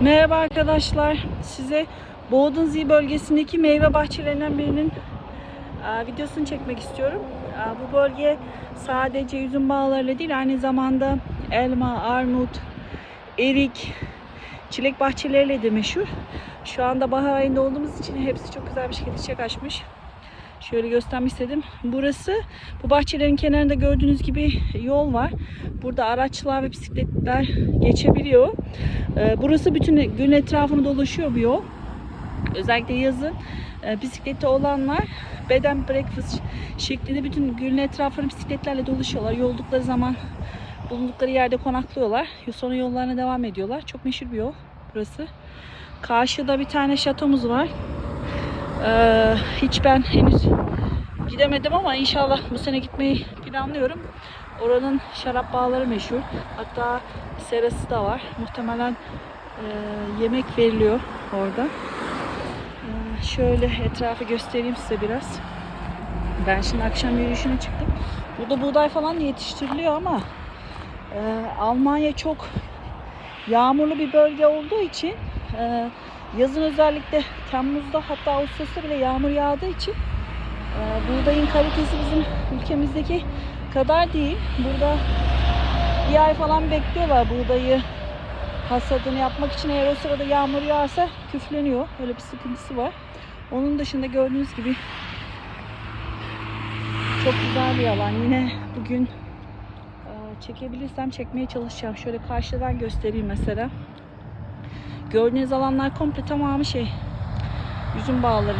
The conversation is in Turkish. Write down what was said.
Merhaba arkadaşlar. Size Bodensee bölgesindeki meyve bahçelerinden birinin e, videosunu çekmek istiyorum. E, Bu bölge sadece üzüm bağlarıyla değil aynı zamanda elma, armut, erik, çilek bahçeleriyle de meşhur. Şu anda bahar ayında olduğumuz için hepsi çok güzel bir şekilde çiçek açmış. Şöyle göstermek istedim. Burası bu bahçelerin kenarında gördüğünüz gibi yol var. Burada araçlar ve bisikletler geçebiliyor. Ee, Burası bütün gün etrafını dolaşıyor bu yol. Özellikle yazın e, bisikleti olanlar beden breakfast şeklinde bütün gün etrafını bisikletlerle dolaşıyorlar. Yoldukları zaman bulundukları yerde konaklıyorlar. Sonra yollarına devam ediyorlar. Çok meşhur bir yol burası. Karşıda bir tane şatomuz var. Ee, hiç ben henüz gidemedim ama inşallah bu sene gitmeyi planlıyorum. Oranın şarap bağları meşhur. Hatta serası da var. Muhtemelen e, yemek veriliyor orada. Ee, şöyle etrafı göstereyim size biraz. Ben şimdi akşam yürüyüşüne çıktım. Burada buğday falan yetiştiriliyor ama e, Almanya çok yağmurlu bir bölge olduğu için e, yazın özellikle Temmuz'da hatta Ağustos'ta bile yağmur yağdığı için e, buğdayın kalitesi bizim ülkemizdeki kadar değil. Burada bir ay falan bekliyorlar buğdayı hasadını yapmak için. Eğer o sırada yağmur yağarsa küfleniyor. Öyle bir sıkıntısı var. Onun dışında gördüğünüz gibi çok güzel bir alan. Yine bugün e, çekebilirsem çekmeye çalışacağım. Şöyle karşıdan göstereyim mesela. Gördüğünüz alanlar komple tamamı şey üzüm bağları.